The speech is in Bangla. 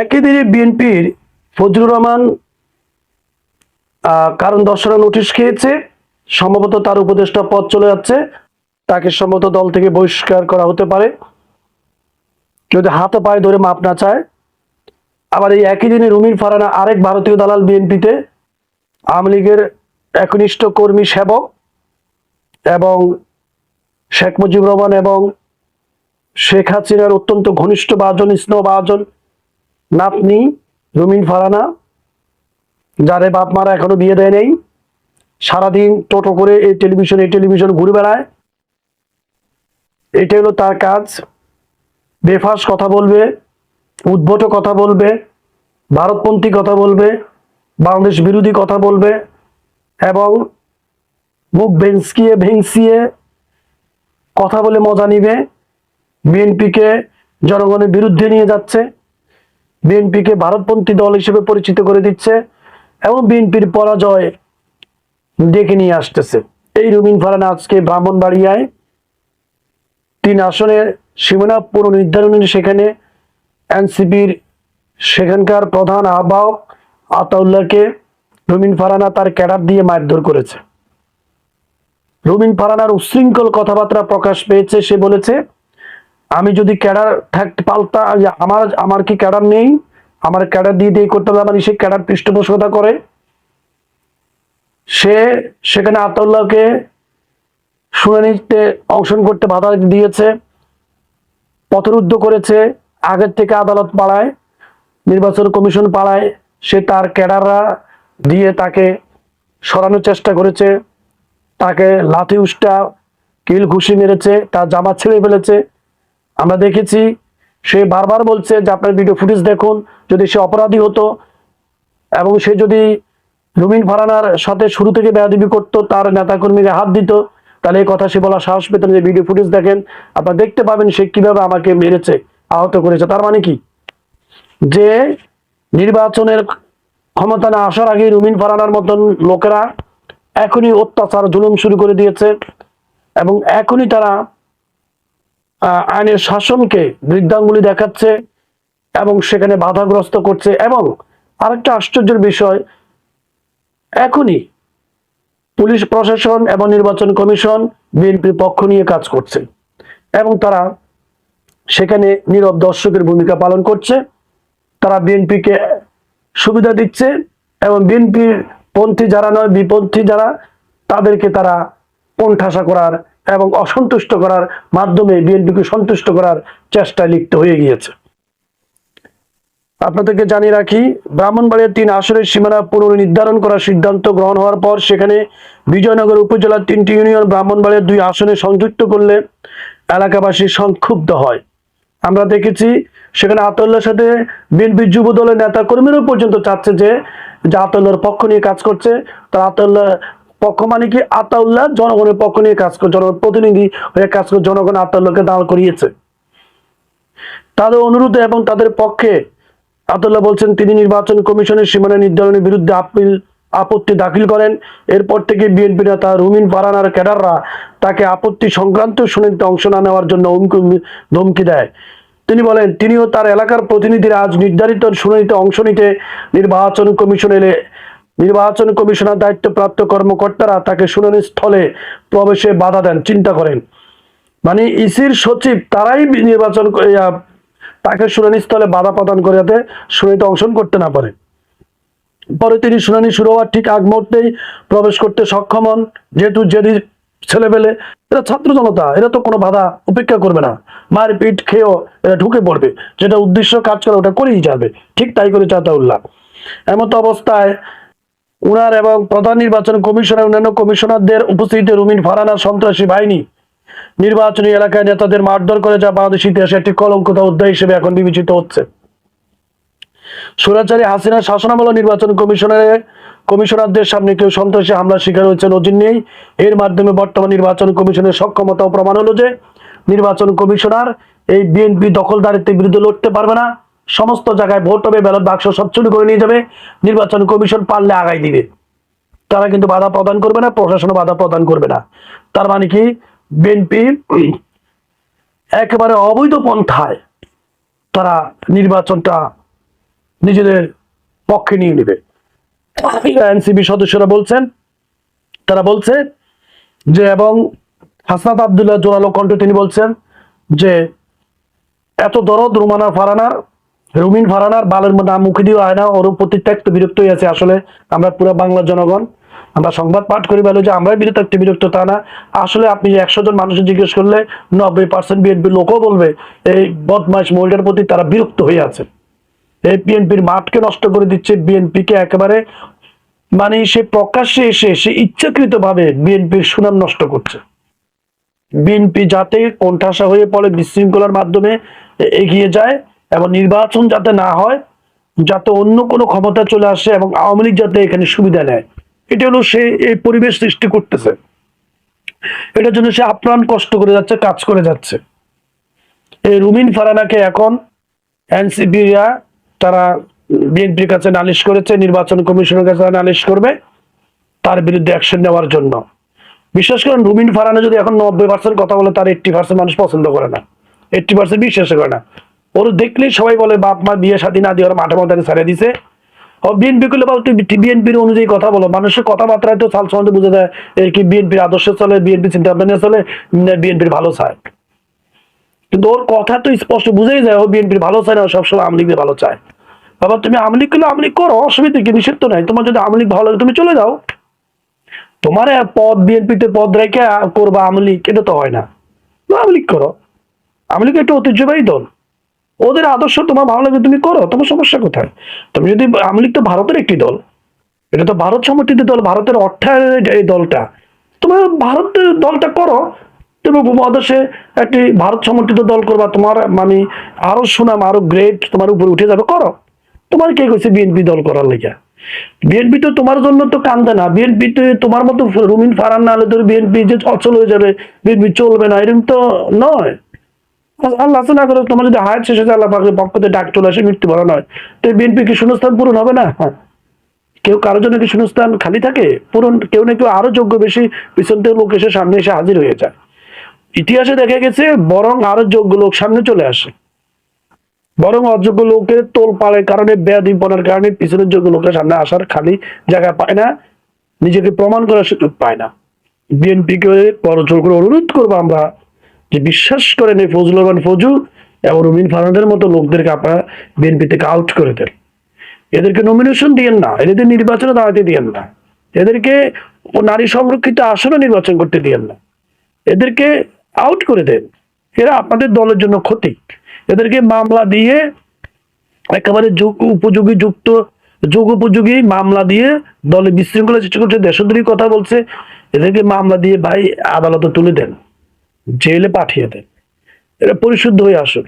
একই দিনে বিএনপির ফজলুর রহমান কারণ দর্শনা নোটিশ খেয়েছে, সম্ভবত তার উপদেষ্টা পদ চলে যাচ্ছে, তাকে সম্ভবত দল থেকে বহিষ্কার করা হতে পারে। যদি হাতে পায়ে ধরে মাপ না চায়, আবার এই একই দিনে রুমির ফারানা আরেক ভারতীয় দালাল বিএনপিতে আওয়ামী লীগের একনিষ্ঠ কর্মী সেবক এবং শেখ মুজিবুর রহমান এবং শেখ হাসিনার অত্যন্ত ঘনিষ্ঠ বাজন স্নেহ বাজন নাতনি, রুমিন ফারানা, যারে বাপ মারা এখনও বিয়ে দেয় নেই, সারাদিন টোটো করে এই টেলিভিশন এই টেলিভিশন ঘুরে বেড়ায়। এটা হলো তার কাজ। বেফাস কথা বলবে, উদ্ভট কথা বলবে, ভারতপন্থী কথা বলবে, বাংলাদেশ বিরোধী কথা বলবে, এবং মুখ ভেংসিয়ে ভেংসিয়ে কথা বলে মজা নিবে। বিএনপিকে, জনগণের বিরুদ্ধে নিয়ে যাচ্ছে। বিএনপিকে ভারতপন্থী দল হিসেবে পরিচিত করে দিচ্ছে এবং বিএনপির পরাজয় ডেকে নিয়ে আসতেছে। এই রুমিন ফারানা আজকে ব্রাহ্মণবাড়িয়ায় তিন আসনের সীমানা পুনর্নির্ধারণে সেখানে এনসিপির সেখানকার প্রধান আহ্বায়ক আতাউল্লাহকে রুমিন ফারানা তার ক্যাডার দিয়ে মারধর করেছে। রুমিন ফারানার উচ্ছৃঙ্খল কথাবার্তা প্রকাশ পেয়েছে, সে বলেছে আমি যদি ক্যাডার থাকতে পাল্টা আমার আমার কি ক্যাডার নেই? আমার ক্যাডার দিয়ে দিয়ে করতে হবে মানে সে ক্যাডার পৃষ্ঠপোষকতা করে। সে সেখানে আতাউল্লাহকে শুনানিতে অংশগ্রহণ করতে বাধা দিয়েছে, পথরুদ্ধ করেছে, আগের থেকে আদালত পাড়ায়, নির্বাচন কমিশন পাড়ায়। সে তার ক্যাডাররা দিয়ে তাকে সরানোর চেষ্টা করেছে। তাকে লাথি উষ্টা কিল ঘুষি মেরেছে, তার জামা ছেড়ে ফেলেছে। আমরা দেখেছি, সে বারবার বলছে যে আপনার ভিডিও ফুটেজ দেখুন, যদি সে অপরাধী হতো এবং সে যদি রুমিন ফারানার সাথে শুরু থেকে বেয়াদিবি করতো, তার নেতাকর্মীকে হাত দিত, তাহলে এই কথা সে বলা সাহস পেতেন যে ভিডিও ফুটেজ দেখেন। আপনারা দেখতে পাবেন সে কীভাবে আমাকে মেরেছে, আহত করেছে। তার মানে কি? যে নির্বাচনের ক্ষমতা না আসার আগে রুমিন ফারানার মতন লোকেরা এখনই অত্যাচার, জুলুম শুরু করে দিয়েছে এবং এখনই তারা আইনের শাসনকে বৃদ্ধাঙ্গুলি দেখাচ্ছে এবং সেখানে বাধাগ্রস্ত করছে এবং আরেকটা আশ্চর্যের বিষয়, এখনই পুলিশ প্রশাসন এবং নির্বাচন কমিশন বিএনপির পক্ষ নিয়ে কাজ করছে এবং তারা সেখানে নীরব দর্শকের ভূমিকা পালন করছে। তারা বিএনপিকে সুবিধা দিচ্ছে এবং বিএনপির পন্থী যারা নয়, বিপন্থী যারা, তাদেরকে তারা কোণঠাসা করার এবং অসন্তুষ্ট করার মাধ্যমে বিএনপিকে সন্তুষ্ট করার চেষ্টায় লিপ্ত হয়ে গিয়েছে। আপনাদেরকে জানিয়ে রাখি, ব্রাহ্মণবাড়িয়ার তিন আসনের সীমানা পুনর্নির্ধারণ করার সিদ্ধান্ত গ্রহণ হওয়ার পর সেখানে বিজয়নগর উপজেলার তিনটি ইউনিয়ন ব্রাহ্মণবাড়িয়ার দুই আসনে সংযুক্ত করলে এলাকাবাসী সংক্ষুব্ধ হয়। আমরা দেখেছি, সেখানে আতল্লার সাথে বিএনপি যুব দলের নেতা কর্মীরাও পর্যন্ত চাচ্ছে যে যে আতল্লার পক্ষ নিয়ে কাজ করছে। তার আতল্লাহ পক্ষ মানে কি আতাউল্লাহ? জনগণের পক্ষ নিয়ে কাজ করে, জনগণ প্রতিনিধি হয়ে কাজ করে, জনগণ আতাউল্লাহকে দাঁড় করিয়েছে। তাদের অনুরোধে এবং তাদের পক্ষে আব্দুল্লাহ বলছেন, তিনি নির্বাচন কমিশনের সীমানা নির্ধারণের বিরুদ্ধে আপিল, আপত্তি দাখিল করেন। এরপর থেকে বিএনপি নেতা রুমিন পারানার ক্যাডাররা তাকে আপত্তি সংক্রান্ত শুনানিতে অংশ না নেওয়ার জন্য ধমকি দেয়। তিনি বলেন, তিনিও তার এলাকার প্রতিনিধিরা আজ নির্ধারিত শুনানিতে অংশ নিতে নির্বাচন কমিশন এলে নির্বাচন কমিশনার দায়িত্বপ্রাপ্ত কর্মকর্তারা তাকে শুনানি স্থলে প্রবেশে বাধা দেন, চিন্তা করেন। মানে ইসির সচিব তারাই নির্বাচন তাকে শুনানি স্থলে বাধা প্রদান করে যাতে শুনানিতে অংশগ্রহণ করতে না পারে। পরে তিনি শুনানি শুরু হওয়ার ঠিক আগ মুহূর্তেই প্রবেশ করতে সক্ষম হন। যেহেতু জেদি ছেলেবেলে এরা ছাত্র জনতা, এরা তো কোনো বাধা উপেক্ষা করবে না। মায়ের পিঠ খেয়েও এরা ঢুকে পড়বে। যেটা উদ্দেশ্য কাজ করে, ওটা করেই যাবে। ঠিক তাই করে চাতাউল্লাহ এমত অবস্থায় উনার এবং প্রধান নির্বাচন কমিশনের, অন্যান্য কমিশনারদের উপস্থিতিতে রুমিন ফারানা সন্ত্রাসী বাহিনী নির্বাচনী এলাকায় নেতাদের মারধর করে যা বাংলাদেশ ইতিহাসে একটি কলঙ্কতা অধ্যায় হিসেবে এখন বিবেচিত হচ্ছে। সুরাচারী হাসিনা শাসনামল নির্বাচন কমিশনের কমিশনারদের সামনে কেউ সন্ত্রাসী হামলার শিকার হয়েছে নজির নেই। এর মাধ্যমে বর্তমান নির্বাচন কমিশনের সক্ষমতাও প্রমাণ হলো যে, নির্বাচন কমিশনার এই বিএনপি দখলদারিত্বের বিরুদ্ধে লড়তে পারবে না। সমস্ত জায়গায় ভোট হবে ব্যালট বাক্স সব চুরি করে নিয়ে যাবে। নির্বাচন কমিশন পারলে আগাই দিবে। তারা কিন্তু বাধা প্রদান করবে না, প্রশাসনও বাধা প্রদান করবে না। তার মানে কি? বিএনপি একেবারে অবৈধ পন্থায় তারা নির্বাচনটা নিজেদের পক্ষে নিয়ে নেবে। এনসিবি সদস্যরা বলছেন, তারা বলছে যে, এবং হাসনাত আবদুল্লাহ জোরালো কণ্ঠ তিনি বলছেন যে, এত দরদ রুমানা ফারানার রুমিন ফারানার বালের নাম মুখে দিয়ে হয় না ওর প্রতি ত্যাক্ত বিরক্ত হয়ে আছে আসলে আমরা পুরো বাংলার জনগণ। আমরা সংবাদ পাঠ করি বলে যে আমরা বিরত একটি বিরক্ত তা না। আসলে আপনি একশো জন মানুষের জিজ্ঞেস করলে নব্বই পার্সেন্ট বিএনপি লোকও বলবে, এই বদমাইশ মহিলার প্রতি তারা বিরক্ত হয়ে আছে। এই বিএনপির মাঠকে নষ্ট করে দিচ্ছে বিএনপিকে একেবারে মানে সে প্রকাশ্যে এসে, সে ইচ্ছাকৃতভাবে বিএনপির সুনাম নষ্ট করছে। বিএনপি যাতে কোণঠাসা হয়ে পড়ে বিশৃঙ্খলার মাধ্যমে এগিয়ে যায় এবং নির্বাচন যাতে না হয়, যাতে অন্য কোনো ক্ষমতা চলে আসে এবং আওয়ামী লীগ যাতে এখানে সুবিধা নেয়। এটা হলো সে এই পরিবেশ সৃষ্টি করতেছে। এটার জন্য সে আপ্রাণ কষ্ট করে যাচ্ছে, কাজ করে যাচ্ছে। এই রুমিন ফারানাকে এখন এনসিপিরা তারা বিএনপির কাছে নালিশ করেছে, নির্বাচন কমিশনের কাছে নালিশ করবে, তার বিরুদ্ধে অ্যাকশন নেওয়ার জন্য। বিশেষ করে রুমিন ফারানা যদি এখন নব্বই পার্সেন্ট কথা বলে, তার এইট্টি পার্সেন্ট মানুষ পছন্দ করে না। এইট্টি পার্সেন্ট বিশ্বাস করে না। ওর দেখলেই সবাই বলে, বাপ মা, বিয়ে শাদী না দিয়ে ওরা মাঠে মধ্যে ছেড়ে দিছে। ও বিএনপি গুলো বলতে বিএনপির অনুযায়ী কথা বলো। মানুষের কথাবার্তায় তো সাল সম্বন্ধে বোঝা যায় এর কি বিএনপির আদর্শ চলে বিএনপি চিন্তা ভাবনা চলে বিএনপির ভালো চায়। কিন্তু ওর কথা তো স্পষ্ট বুঝেই যায়, ও বিএনপির ভালো চায় না সবসময় আওয়ামী ভালো চায়। বাবা, তুমি আওয়ামী লীগ করলে আওয়ামী লীগ করো, অসুবিধা কি, নিষেধ তো নাই। তোমার যদি আওয়ামী লীগ ভালো লাগে, তুমি চলে যাও। তোমার পদ বিএনপিতে পদ রেখে করবা আওয়ামী লীগ, এটা তো হয় না। আওয়ামী লীগ করো। আওয়ামী লীগ একটা ঐতিহ্যবাহী দল। ওদের আদর্শ তোমার ভালো লাগে তুমি করো, তোমার সমস্যা কোথায়? তুমি যদি আওয়ামী লীগ তো ভারতের একটি দল, এটা তো ভারত সমর্থিত দল, ভারতের অর্থায়নের এই দলটা। তোমার ভারতের দলটা করো, তুমি উপমহাদেশে একটি ভারত সমর্থিত দল করবা, তোমার মানে আরও সুনাম, আরও গ্রেট তোমার উপরে উঠে যাবে, করো। তোমার কে কইছে বিএনপি দল করার লেগে? বিএনপি তো তোমার জন্য তো কান্দে না বিএনপি তো তোমার মতো রুমিন ফারান না হলে তোর বিএনপি যে অচল হয়ে যাবে বিএনপি চলবে না, এরকম তো নয়। আল্লাহ না করে তোমার যদি হায়াত শেষ হয়ে যায়, আল্লাহ পাকের পক্ষ থেকে ডাক চলে আসে, মৃত্যু বড় নয়। তো বিএনপি কি শূন্যস্থান পূরণ হবে না? হ্যাঁ। কেউ কারোর জন্য কি শূন্যস্থান খালি থাকে? পূরণ কেউ না কেউ আরও যোগ্য বেশি পিছন থেকে লোক এসে সামনে এসে হাজির হয়ে যায়। ইতিহাসে দেখা গেছে, বরং আরও যোগ্য লোক সামনে চলে আসে। বরং অযোগ্য লোকের তোল পাড়ের কারণে, বেয়াদিপনার কারণে পিছনের যোগ্য লোকের সামনে আসার খালি জায়গা পায় না, নিজেকে প্রমাণ করার সুযোগ পায় না। বিএনপিকে করজোর করে অনুরোধ করব আমরা যে বিশ্বাস করেন এই ফজলুর রহমান ফজু এবং রুমিন ফারহাদের মতো লোকদেরকে আপনারা বিএনপি থেকে আউট করে দেন। এদেরকে নমিনেশন দিয়েন না, এদের নির্বাচনে দাঁড়াতে দিয়েন না। এদেরকে নারী সংরক্ষিত আসনে নির্বাচন করতে দিয়েন না। এদেরকে আউট করে দেন। এরা আপনাদের দলের জন্য ক্ষতি। এদেরকে মামলা দিয়ে একেবারে যোগ উপযোগী যুক্ত, যোগ উপযোগী মামলা দিয়ে দলে বিশৃঙ্খলা সৃষ্টি করছে, দেশদ্রোহী কথা বলছে, এদেরকে মামলা দিয়ে ভাই আদালতে তুলে দেন। জেলে পাঠিয়ে দেন। এটা পরিশুদ্ধ হয়ে আসুন।